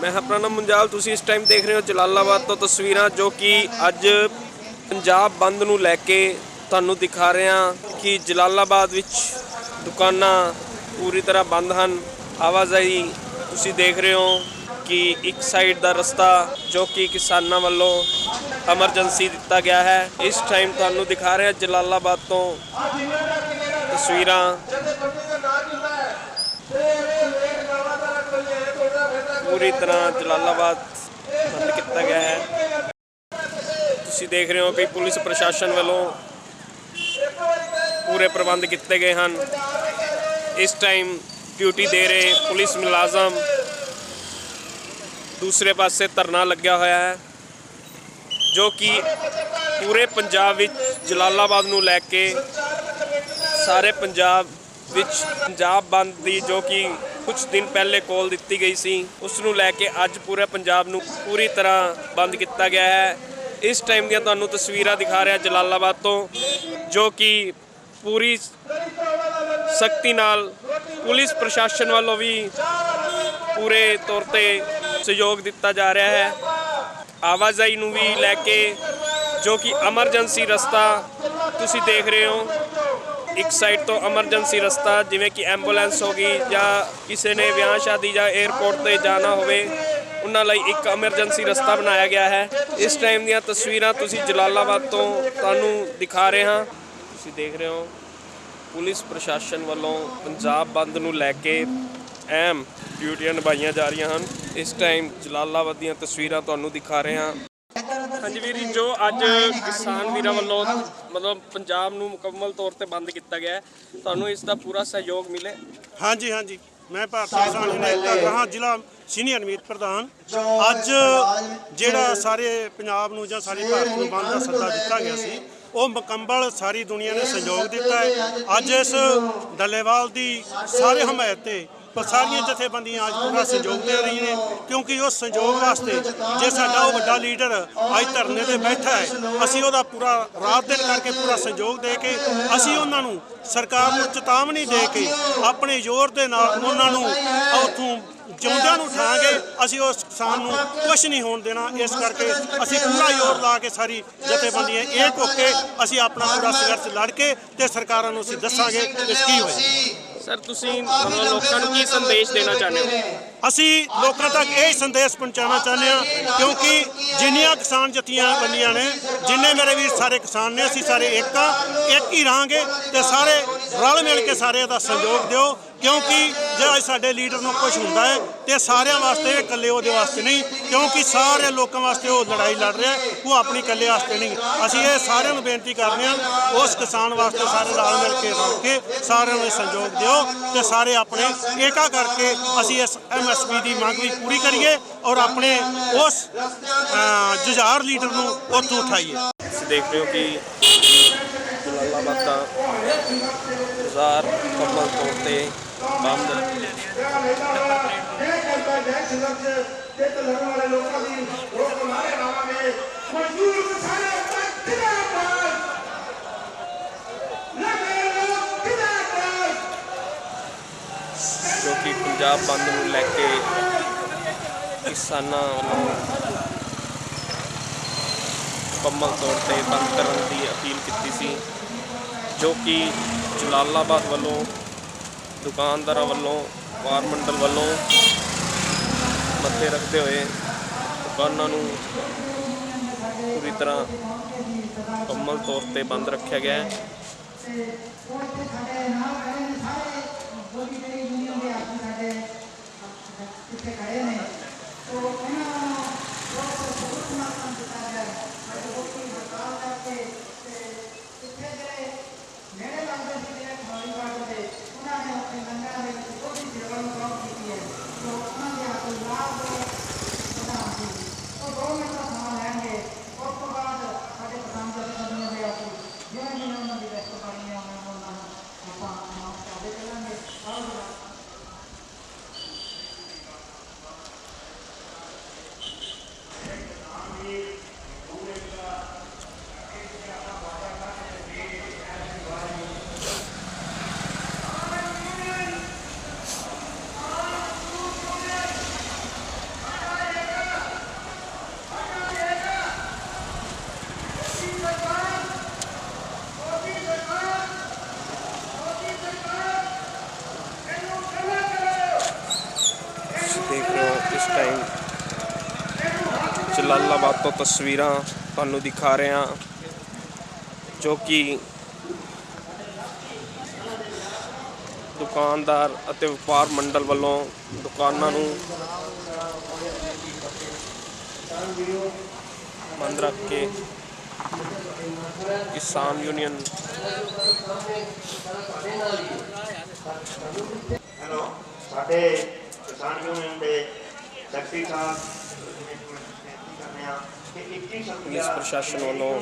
ਮੈਂ ਹਾਂ ਪ੍ਰਣਮ ਮੁੰਜਾਲ, ਤੁਸੀਂ ਇਸ ਟਾਈਮ ਦੇਖ ਰਹੇ ਹੋ ਜਲਾਲਾਬਾਦ ਤੋਂ ਤਸਵੀਰਾਂ ਜੋ ਕਿ ਅੱਜ ਪੰਜਾਬ ਬੰਦ ਨੂੰ ਲੈ ਕੇ ਤੁਹਾਨੂੰ ਦਿਖਾ ਰਹੇ ਹਾਂ ਕਿ ਜਲਾਲਾਬਾਦ ਵਿੱਚ ਦੁਕਾਨਾਂ ਪੂਰੀ ਤਰ੍ਹਾਂ ਬੰਦ ਹਨ। ਆਵਾਜਾਈ, ਤੁਸੀਂ ਦੇਖ ਰਹੇ ਹੋ ਕਿ ਇੱਕ ਸਾਈਡ ਦਾ ਰਸਤਾ ਜੋ ਕਿ ਕਿਸਾਨਾਂ ਵੱਲੋਂ ਐਮਰਜੈਂਸੀ ਦਿੱਤਾ ਗਿਆ ਹੈ। ਇਸ ਟਾਈਮ ਤੁਹਾਨੂੰ ਦਿਖਾ ਰਹੇ ਹਾਂ ਜਲਾਲਾਬਾਦ ਤੋਂ ਤਸਵੀਰਾਂ। ਪੂਰੀ ਤਰ੍ਹਾਂ ਜਲਾਲਾਬਾਦ ਬੰਦ ਕੀਤਾ ਗਿਆ ਹੈ। ਤੁਸੀਂ ਦੇਖ ਰਹੇ ਹੋ ਕਿ ਪੁਲਿਸ ਪ੍ਰਸ਼ਾਸਨ ਵੱਲੋਂ ਪੂਰੇ ਪ੍ਰਬੰਧ ਕੀਤੇ ਗਏ ਹਨ। ਇਸ ਟਾਈਮ ਡਿਊਟੀ ਦੇ ਰਹੇ ਪੁਲਿਸ ਮੁਲਾਜ਼ਮ ਦੂਸਰੇ ਪਾਸੇ ਧਰਨਾ ਲੱਗਿਆ ਹੋਇਆ ਹੈ, ਜੋ ਕਿ ਪੂਰੇ ਪੰਜਾਬ ਵਿੱਚ ਜਲਾਲਾਬਾਦ ਨੂੰ ਲੈ ਕੇ ਸਾਰੇ ਪੰਜਾਬ ਵਿੱਚ ਪੰਜਾਬ ਬੰਦ ਦੀ ਜੋ ਕਿ ਕੁਝ ਦਿਨ ਪਹਿਲੇ ਕੋਲ ਦਿੱਤੀ ਗਈ ਸੀ। ਉਸ ਨੂੰ ਲੈ ਕੇ ਅੱਜ ਪੂਰੇ ਪੰਜਾਬ ਨੂੰ ਪੂਰੀ ਤਰ੍ਹਾਂ ਬੰਦ ਕੀਤਾ ਗਿਆ ਹੈ। ਇਸ ਟਾਈਮ ਦੀਆਂ ਤੁਹਾਨੂੰ ਤਸਵੀਰਾਂ ਦਿਖਾ ਰਿਹਾ ਜਲਾਲਾਬਾਦ ਤੋਂ, ਜੋ ਕਿ ਪੂਰੀ ਸਖਤੀ ਨਾਲ ਪੁਲਿਸ ਪ੍ਰਸ਼ਾਸਨ ਵੱਲੋਂ ਵੀ ਪੂਰੇ ਤੌਰ ਤੇ ਸਹਿਯੋਗ ਦਿੱਤਾ ਜਾ ਰਿਹਾ ਹੈ। ਆਵਾਜਾਈ ਨੂੰ ਵੀ ਲੈ ਕੇ ਜੋ ਕਿ ਐਮਰਜੈਂਸੀ ਰਸਤਾ ਤੁਸੀਂ ਦੇਖ ਰਹੇ ਹੋ। ਇੱਕ ਸਾਈਡ ਤੋਂ ਐਮਰਜੈਂਸੀ ਰਸਤਾ, ਜਿਵੇਂ ਕਿ ਐਂਬੂਲੈਂਸ ਹੋ ਗਈ ਜਾਂ ਕਿਸੇ ਨੇ ਵਿਆਹ ਸ਼ਾਦੀ ਜਾਂ 에ਅਰਪੋਰਟ ਤੇ ਜਾਣਾ ਹੋਵੇ, ਉਹਨਾਂ ਲਈ ਇੱਕ ਐਮਰਜੈਂਸੀ ਰਸਤਾ ਬਣਾਇਆ ਗਿਆ ਹੈ। ਇਸ ਟਾਈਮ ਦੀਆਂ ਤਸਵੀਰਾਂ ਤੁਸੀਂ ਜਲਾਲਾਬਾਦ ਤੋਂ ਤੁਹਾਨੂੰ ਦਿਖਾ ਰਹੇ ਹਾਂ। ਤੁਸੀਂ ਦੇਖ ਰਹੇ ਹੋ, ਪੁਲਿਸ ਪ੍ਰਸ਼ਾਸਨ ਵੱਲੋਂ ਪੰਜਾਬ ਬੰਦ ਨੂੰ ਲੈ ਕੇ ਅਹਿਮ ਡਿਊਟੀਆਂ ਨਿਭਾਈਆਂ ਜਾ ਰਹੀਆਂ ਹਨ। ਇਸ ਟਾਈਮ ਜਲਾਲਾਬਾਦ ਦੀਆਂ ਤਸਵੀਰਾਂ ਤੁਹਾਨੂੰ ਦਿਖਾ ਰਹੇ ਹਾਂ। ਹਾਂਜੀ ਵੀਰ ਜੀ, ਜੋ ਅੱਜ ਕਿਸਾਨ ਵੀਰਾਂ ਵੱਲੋਂ ਮਤਲਬ ਪੰਜਾਬ ਨੂੰ ਮੁਕੰਮਲ ਤੌਰ ਤੇ ਬੰਦ ਕੀਤਾ ਗਿਆ ਹੈ, ਤੁਹਾਨੂੰ ਇਸ ਦਾ ਪੂਰਾ ਸਹਿਯੋਗ ਮਿਲੇ? ਹਾਂਜੀ ਹਾਂਜੀ। ਮੈਂ ਭਾਰਤੀ ਕਿਸਾਨ ਯੂਨੀਅਨ ਗ੍ਰਾਹਾਂ ਜ਼ਿਲ੍ਹਾ ਸੀਨੀਅਰ ਮੀਤ ਪ੍ਰਧਾਨ। ਅੱਜ ਜਿਹੜਾ ਸਾਰੇ ਪੰਜਾਬ ਨੂੰ ਜਾਂ ਸਾਰੇ ਭਾਰਤ ਨੂੰ ਬੰਦ ਦਾ ਸੱਦਾ ਦਿੱਤਾ ਗਿਆ ਸੀ, ਉਹ ਮੁਕੰਮਲ ਸਾਰੀ ਦੁਨੀਆ ਨੇ ਸਹਿਯੋਗ ਦਿੱਤਾ ਹੈ। ਅੱਜ ਇਸ ਡੱਲੇਵਾਲ ਦੀ ਸਾਰੇ ਹਮਾਇਤ ਤੇ ਪਰ ਸਾਰੀਆਂ ਜਥੇਬੰਦੀਆਂ ਅੱਜ ਪੂਰਾ ਸਹਿਯੋਗ ਦੇ ਰਹੀਆਂ ਨੇ, ਕਿਉਂਕਿ ਉਸ ਸੰਯੋਗ ਵਾਸਤੇ ਜੇ ਸਾਡਾ ਉਹ ਵੱਡਾ ਲੀਡਰ ਅੱਜ ਧਰਨੇ ਤੇ ਬੈਠਾ ਹੈ, ਅਸੀਂ ਉਹਦਾ ਪੂਰਾ ਰਾਤ ਦਿਨ ਕਰਕੇ ਪੂਰਾ ਸਹਿਯੋਗ ਦੇ ਕੇ, ਅਸੀਂ ਉਹਨਾਂ ਨੂੰ ਸਰਕਾਰ ਨੂੰ ਚੇਤਾਵਨੀ ਦੇ ਕੇ ਆਪਣੇ ਜ਼ੋਰ ਦੇ ਨਾਲ ਉਹਨਾਂ ਨੂੰ ਉੱਥੋਂ ਜਿਉਂਦਿਆਂ ਨੂੰ ਉਠਾਵਾਂਗੇ, ਅਸੀਂ ਉਸ ਕਿਸਾਨ ਨੂੰ ਕੁਝ ਨਹੀਂ ਹੋਣ ਦੇਣਾ, ਇਸ ਕਰਕੇ ਅਸੀਂ ਪੂਰਾ ਜ਼ੋਰ ਲਾ ਕੇ ਸਾਰੀ ਜਥੇਬੰਦੀਆਂ ਇਹ ਹੋ ਕੇ ਅਸੀਂ ਆਪਣਾ ਪੂਰਾ ਸੰਘਰਸ਼ ਲੜ ਕੇ ਤੇ ਸਰਕਾਰਾਂ ਨੂੰ ਅਸੀਂ ਦੱਸਾਂਗੇ ਕਿ ਕੀ ਹੋਇਆ। ਸਰ, ਤੁਸੀਂ ਲੋਕਾਂ ਨੂੰ ਕੀ ਸੰਦੇਸ਼ ਦੇਣਾ ਚਾਹੁੰਦੇ ਹੋ? ਅਸੀਂ ਲੋਕਾਂ ਤੱਕ ਇਹ ਸੰਦੇਸ਼ ਪਹੁੰਚਾਉਣਾ ਚਾਹੁੰਦੇ ਹਾਂ, ਕਿਉਂਕਿ ਜਿੰਨੀਆਂ ਕਿਸਾਨ ਜਥੀਆਂ ਬੰਦੀਆਂ ਨੇ, ਜਿੰਨੇ ਮੇਰੇ ਵੀਰ ਸਾਰੇ ਕਿਸਾਨ ਨੇ, ਅਸੀਂ ਸਾਰੇ ਇੱਕ ਆ, ਇੱਕ ਹੀ ਰਹਾਂਗੇ ਤੇ ਸਾਰੇ ਰਲ ਮਿਲ ਕੇ ਸਾਰੇ ਦਾ ਸਹਿਯੋਗ ਦਿਓ, ਕਿਉਂਕਿ ਜੇ ਅੱਜ ਸਾਡੇ ਲੀਡਰ ਨੂੰ ਕੁਝ ਹੁੰਦਾ ਹੈ, ਤੇ ਸਾਰਿਆਂ ਵਾਸਤੇ ਇਕੱਲੇ ਉਹਦੇ ਵਾਸਤੇ ਨਹੀਂ, ਕਿਉਂਕਿ ਸਾਰੇ ਲੋਕਾਂ ਵਾਸਤੇ ਉਹ ਲੜਾਈ ਲੜ ਰਿਹਾ ਉਹ ਆਪਣੀ ਇਕੱਲੇ ਵਾਸਤੇ ਨਹੀਂ। ਅਸੀਂ ਇਹ ਸਾਰਿਆਂ ਨੂੰ ਬੇਨਤੀ ਕਰਦੇ ਹਾਂ, ਉਸ ਕਿਸਾਨ ਵਾਸਤੇ ਸਾਰੇ ਰਲ ਮਿਲ ਕੇ ਰਲ ਕੇ ਸਾਰਿਆਂ ਨੂੰ ਸਹਿਯੋਗ ਦਿਓ, ਤੇ ਸਾਰੇ ਆਪਣੇ ਏਕਾ ਕਰਕੇ ਅਸੀਂ ਇਸ ਐਮਐਸਪੀ ਦੀ ਮੰਗ ਵੀ ਪੂਰੀ ਕਰੀਏ ਔਰ ਆਪਣੇ ਉਸ ਜੁਝਾਰ ਲੀਡਰ ਨੂੰ ਉੱਥੋਂ ਉਠਾਈਏ। ਦੇਖ ਰਹੇ ਹੋ ਕਿ ਜਲਾਲਾਬਾਦ ਦਾ ਬਾਜ਼ਾਰ ਮੁਕੰਮਲ ਤੌਰ ਤੇ ਬੰਦ ਜੋ ਕਿ ਪੰਜਾਬ ਬੰਦ ਨੂੰ ਲੈ ਕੇ ਕਿਸਾਨਾਂ ਵੱਲੋਂ ਮੁਕੰਮਲ ਤੌਰ ਤੇ ਬੰਦ ਕਰਨ ਦੀ ਅਪੀਲ ਕੀਤੀ ਸੀ, ਜੋ ਕਿ ਜਲਾਲਾਬਾਦ ਵੱਲੋਂ, ਦੁਕਾਨਦਾਰਾਂ ਵੱਲੋਂ, ਵਾਰ ਮੰਡਲ ਵੱਲੋਂ ਮੱਥੇ ਰੱਖਦੇ ਹੋਏ ਦੁਕਾਨਾਂ ਨੂੰ ਪੂਰੀ ਤਰ੍ਹਾਂ ਮੁਕੰਮਲ ਤੌਰ ਤੇ ਬੰਦ ਰੱਖਿਆ ਗਿਆ ਹੈ। ਤੇ ਸਾਡੇ ਨਾਲ ਖੜੇ ਨੇ ਸਾਰੇ ਬੋਲੀ ਮੇਰੀ ਦੁਨੀਆ ਦੇ ਆਖੀ ਸਾਡੇ riguardo te un anno in mancare di voti di lavoro con i clienti con una di accollato con tanti con come sono anche Jalalabad ਤੋਂ ਤਸਵੀਰਾਂ ਤੁਹਾਨੂੰ ਦਿਖਾ ਰਹੇ ਹਾਂ, ਜੋ ਕਿ ਦੁਕਾਨਦਾਰ ਅਤੇ ਵਪਾਰ ਮੰਡਲ ਵੱਲੋਂ ਦੁਕਾਨਾਂ ਨੂੰ ਬੰਦ ਰੱਖ ਕੇ ਕਿਸਾਨ ਯੂਨੀਅਨ ਹੈਲੋ, ਸਾਡੇ ਕਿਸਾਨ ਯੂਨੀਅਨ ਦੇ ਸੈਕਟਰੀ ਸਾਹਿਬ ਬੇਨਤੀ ਕਰਨੇ ਆ